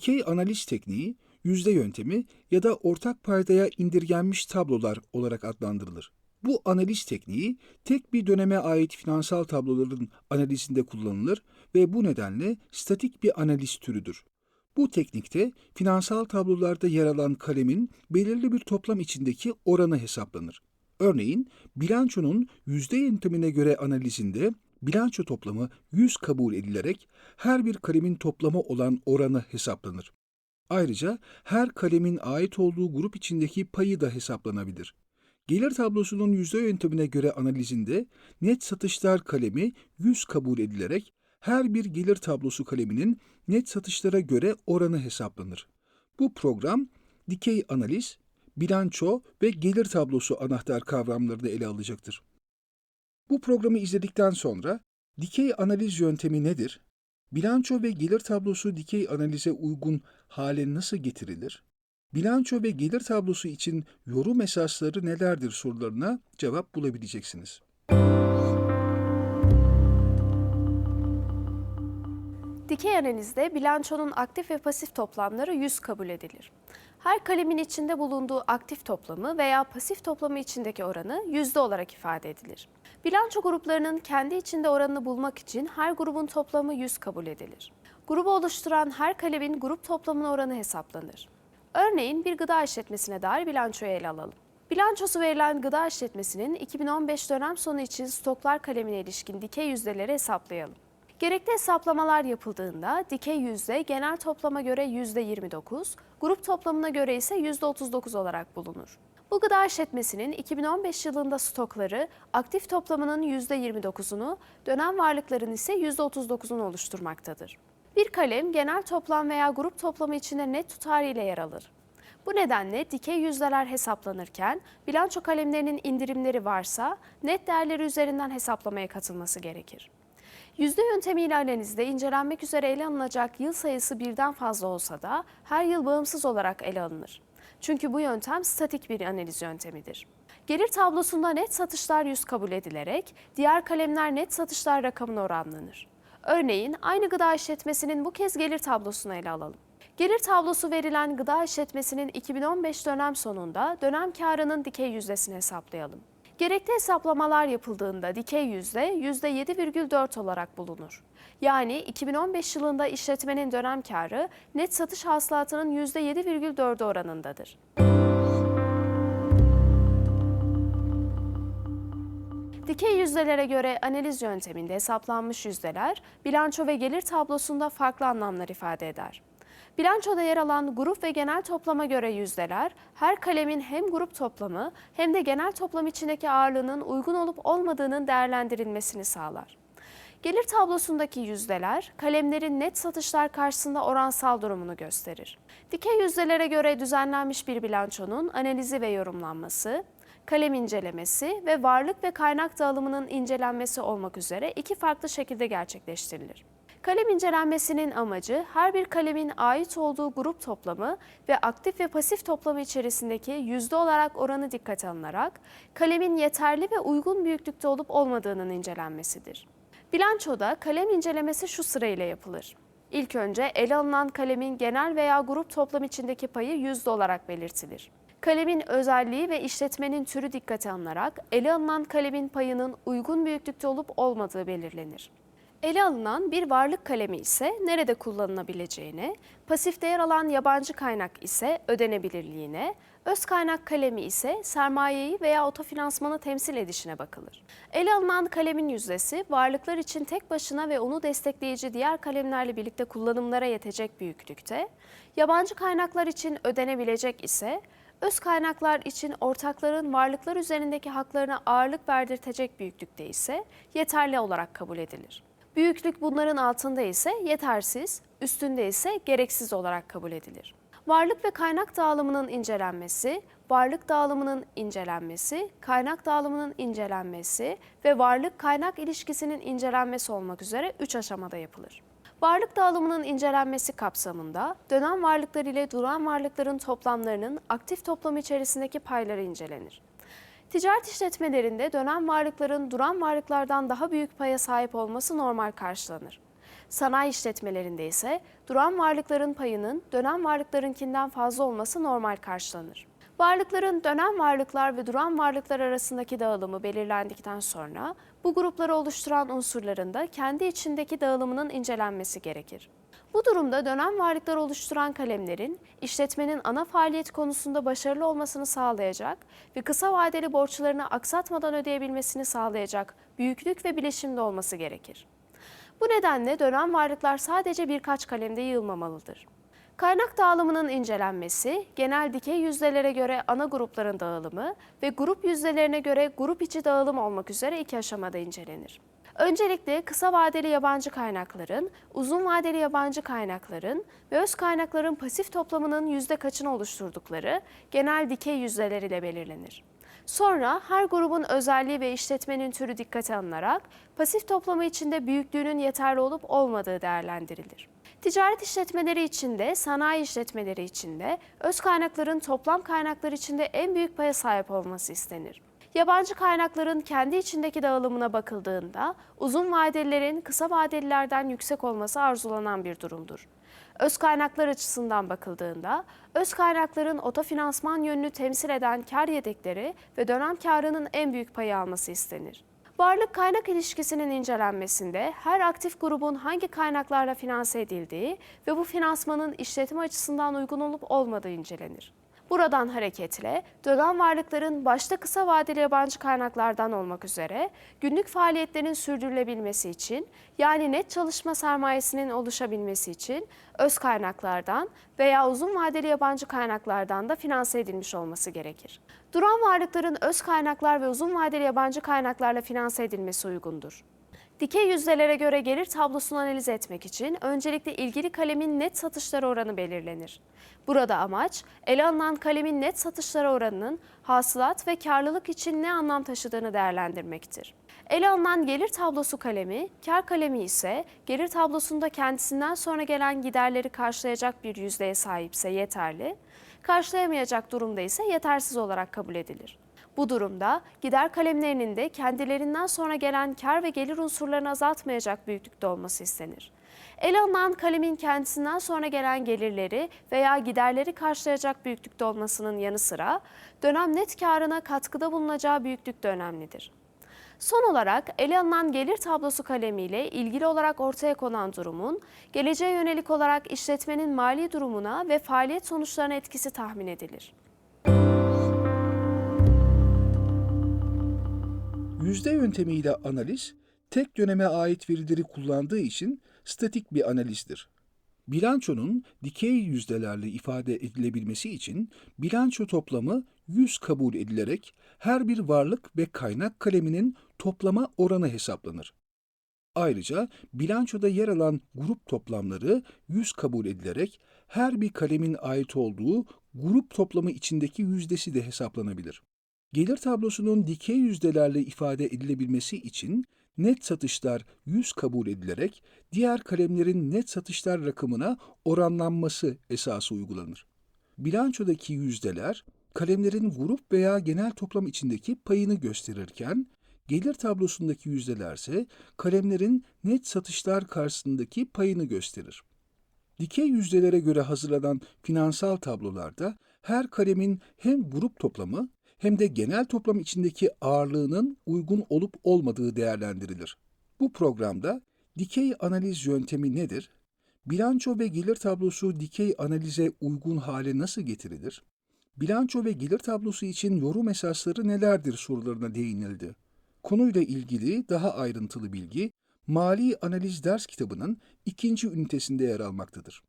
Dikey analiz tekniği, yüzde yöntemi ya da ortak paydaya indirgenmiş tablolar olarak adlandırılır. Bu analiz tekniği tek bir döneme ait finansal tabloların analizinde kullanılır ve bu nedenle statik bir analiz türüdür. Bu teknikte finansal tablolarda yer alan kalemin belirli bir toplam içindeki oranı hesaplanır. Örneğin bilançonun yüzde yöntemine göre analizinde bilanço toplamı 100 kabul edilerek her bir kalemin toplamı olan oranı hesaplanır. Ayrıca her kalemin ait olduğu grup içindeki payı da hesaplanabilir. Gelir tablosunun yüzde yöntemine göre analizinde net satışlar kalemi 100 kabul edilerek her bir gelir tablosu kaleminin net satışlara göre oranı hesaplanır. Bu program dikey analiz, bilanço ve gelir tablosu anahtar kavramlarını ele alacaktır. Bu programı izledikten sonra dikey analiz yöntemi nedir? Bilanço ve gelir tablosu dikey analize uygun hale nasıl getirilir? Bilanço ve gelir tablosu için yorum esasları nelerdir sorularına cevap bulabileceksiniz. Dikey analizde bilançonun aktif ve pasif toplamları 100 kabul edilir. Her kalemin içinde bulunduğu aktif toplamı veya pasif toplamı içindeki oranı yüzde olarak ifade edilir. Bilanço gruplarının kendi içinde oranını bulmak için her grubun toplamı 100 kabul edilir. Grubu oluşturan her kalemin grup toplamına oranı hesaplanır. Örneğin bir gıda işletmesine dair bilançoyu ele alalım. Bilançosu verilen gıda işletmesinin 2015 dönem sonu için stoklar kalemine ilişkin dikey yüzdeleri hesaplayalım. Gerekli hesaplamalar yapıldığında dikey yüzde genel toplama göre %29, grup toplamına göre ise %39 olarak bulunur. Bu gıda işletmesinin 2015 yılında stokları aktif toplamının %29'unu, dönem varlıkların ise %39'unu oluşturmaktadır. Bir kalem genel toplam veya grup toplamı içinde net tutarıyla yer alır. Bu nedenle dikey yüzdeler hesaplanırken bilanço kalemlerinin indirimleri varsa net değerleri üzerinden hesaplamaya katılması gerekir. Yüzde yöntemiyle analizde incelenmek üzere ele alınacak yıl sayısı birden fazla olsa da her yıl bağımsız olarak ele alınır. Çünkü bu yöntem statik bir analiz yöntemidir. Gelir tablosunda net satışlar 100 kabul edilerek diğer kalemler net satışlar rakamına oranlanır. Örneğin aynı gıda işletmesinin bu kez gelir tablosunu ele alalım. Gelir tablosu verilen gıda işletmesinin 2015 dönem sonunda dönem karının dikey yüzdesini hesaplayalım. Gerekli hesaplamalar yapıldığında dikey yüzde 7,4 olarak bulunur. Yani 2015 yılında işletmenin dönem karı net satış hasılatının %7,4 oranındadır. Dikey yüzdelere göre analiz yönteminde hesaplanmış yüzdeler, bilanço ve gelir tablosunda farklı anlamlar ifade eder. Bilançoda yer alan grup ve genel toplama göre yüzdeler, her kalemin hem grup toplamı hem de genel toplam içindeki ağırlığının uygun olup olmadığının değerlendirilmesini sağlar. Gelir tablosundaki yüzdeler, kalemlerin net satışlar karşısında oransal durumunu gösterir. Dikey yüzdelere göre düzenlenmiş bir bilançonun analizi ve yorumlanması, kalem incelemesi ve varlık ve kaynak dağılımının incelenmesi olmak üzere iki farklı şekilde gerçekleştirilir. Kalem incelenmesinin amacı her bir kalemin ait olduğu grup toplamı ve aktif ve pasif toplamı içerisindeki yüzde olarak oranı dikkate alınarak kalemin yeterli ve uygun büyüklükte olup olmadığının incelenmesidir. Bilançoda kalem incelemesi şu sırayla yapılır. İlk önce ele alınan kalemin genel veya grup toplam içindeki payı yüzde olarak belirtilir. Kalemin özelliği ve işletmenin türü dikkate alınarak ele alınan kalemin payının uygun büyüklükte olup olmadığı belirlenir. Ele alınan bir varlık kalemi ise nerede kullanılabileceğine, pasifte yer alan yabancı kaynak ise ödenebilirliğine, öz kaynak kalemi ise sermayeyi veya otofinansmanı temsil edişine bakılır. Ele alınan kalemin yüzdesi varlıklar için tek başına ve onu destekleyici diğer kalemlerle birlikte kullanımlara yetecek büyüklükte, yabancı kaynaklar için ödenebilecek ise Öz kaynaklar için ortakların varlıklar üzerindeki haklarına ağırlık verdirtecek büyüklükte ise yeterli olarak kabul edilir. Büyüklük bunların altında ise yetersiz, üstünde ise gereksiz olarak kabul edilir. Varlık ve kaynak dağılımının incelenmesi, varlık dağılımının incelenmesi, kaynak dağılımının incelenmesi ve varlık kaynak ilişkisinin incelenmesi olmak üzere 3 aşamada yapılır. Varlık dağılımının incelenmesi kapsamında dönem varlıklar ile duran varlıkların toplamlarının aktif toplam içerisindeki payları incelenir. Ticaret işletmelerinde dönem varlıkların duran varlıklardan daha büyük paya sahip olması normal karşılanır. Sanayi işletmelerinde ise duran varlıkların payının dönem varlıklarınkinden fazla olması normal karşılanır. Varlıkların dönem varlıklar ve duran varlıklar arasındaki dağılımı belirlendikten sonra bu grupları oluşturan unsurların da kendi içindeki dağılımının incelenmesi gerekir. Bu durumda dönem varlıklar oluşturan kalemlerin işletmenin ana faaliyet konusunda başarılı olmasını sağlayacak ve kısa vadeli borçlarını aksatmadan ödeyebilmesini sağlayacak büyüklük ve bileşimde olması gerekir. Bu nedenle dönem varlıklar sadece birkaç kalemde yığılmamalıdır. Kaynak dağılımının incelenmesi, genel dikey yüzdelere göre ana grupların dağılımı ve grup yüzdelerine göre grup içi dağılım olmak üzere iki aşamada incelenir. Öncelikle kısa vadeli yabancı kaynakların, uzun vadeli yabancı kaynakların ve öz kaynakların pasif toplamının yüzde kaçını oluşturdukları genel dikey yüzdeler ile belirlenir. Sonra her grubun özelliği ve işletmenin türü dikkate alınarak pasif toplamı içinde büyüklüğünün yeterli olup olmadığı değerlendirilir. Ticaret işletmeleri içinde, sanayi işletmeleri içinde, öz kaynakların toplam kaynaklar içinde en büyük paya sahip olması istenir. Yabancı kaynakların kendi içindeki dağılımına bakıldığında uzun vadelilerin kısa vadelilerden yüksek olması arzulanan bir durumdur. Öz kaynaklar açısından bakıldığında, öz kaynakların otofinansman yönünü temsil eden kar yedekleri ve dönem karının en büyük payı alması istenir. Varlık kaynak ilişkisinin incelenmesinde her aktif grubun hangi kaynaklarla finanse edildiği ve bu finansmanın işletme açısından uygun olup olmadığı incelenir. Buradan hareketle dönem varlıkların başta kısa vadeli yabancı kaynaklardan olmak üzere günlük faaliyetlerin sürdürülebilmesi için yani net çalışma sermayesinin oluşabilmesi için öz kaynaklardan veya uzun vadeli yabancı kaynaklardan da finanse edilmiş olması gerekir. Duran varlıkların öz kaynaklar ve uzun vadeli yabancı kaynaklarla finanse edilmesi uygundur. Dikey yüzdelere göre gelir tablosunu analiz etmek için öncelikle ilgili kalemin net satışları oranı belirlenir. Burada amaç ele alınan kalemin net satışları oranının hasılat ve karlılık için ne anlam taşıdığını değerlendirmektir. Ele alınan gelir tablosu kalemi, kar kalemi ise gelir tablosunda kendisinden sonra gelen giderleri karşılayacak bir yüzdeye sahipse yeterli, karşılayamayacak durumda ise yetersiz olarak kabul edilir. Bu durumda gider kalemlerinin de kendilerinden sonra gelen kar ve gelir unsurlarını azaltmayacak büyüklükte olması istenir. Ele alınan kalemin kendisinden sonra gelen gelirleri veya giderleri karşılayacak büyüklükte olmasının yanı sıra dönem net karına katkıda bulunacağı büyüklük de önemlidir. Son olarak ele alınan gelir tablosu kalemiyle ilgili olarak ortaya konan durumun geleceğe yönelik olarak işletmenin mali durumuna ve faaliyet sonuçlarına etkisi tahmin edilir. Yüzde yöntemiyle analiz, tek döneme ait verileri kullandığı için statik bir analizdir. Bilançonun dikey yüzdelerle ifade edilebilmesi için bilanço toplamı 100 kabul edilerek her bir varlık ve kaynak kaleminin toplama oranı hesaplanır. Ayrıca bilançoda yer alan grup toplamları 100 kabul edilerek her bir kalemin ait olduğu grup toplamı içindeki yüzdesi de hesaplanabilir. Gelir tablosunun dikey yüzdelerle ifade edilebilmesi için net satışlar 100 kabul edilerek diğer kalemlerin net satışlar rakamına oranlanması esası uygulanır. Bilançodaki yüzdeler kalemlerin grup veya genel toplam içindeki payını gösterirken gelir tablosundaki yüzdelerse kalemlerin net satışlar karşısındaki payını gösterir. Dikey yüzdelere göre hazırlanan finansal tablolarda her kalemin hem grup toplamı hem de genel toplam içindeki ağırlığının uygun olup olmadığı değerlendirilir. Bu programda dikey analiz yöntemi nedir? Bilanço ve gelir tablosu dikey analize uygun hale nasıl getirilir? Bilanço ve gelir tablosu için yorum esasları nelerdir sorularına değinildi. Konuyla ilgili daha ayrıntılı bilgi Mali Analiz ders kitabının ikinci ünitesinde yer almaktadır.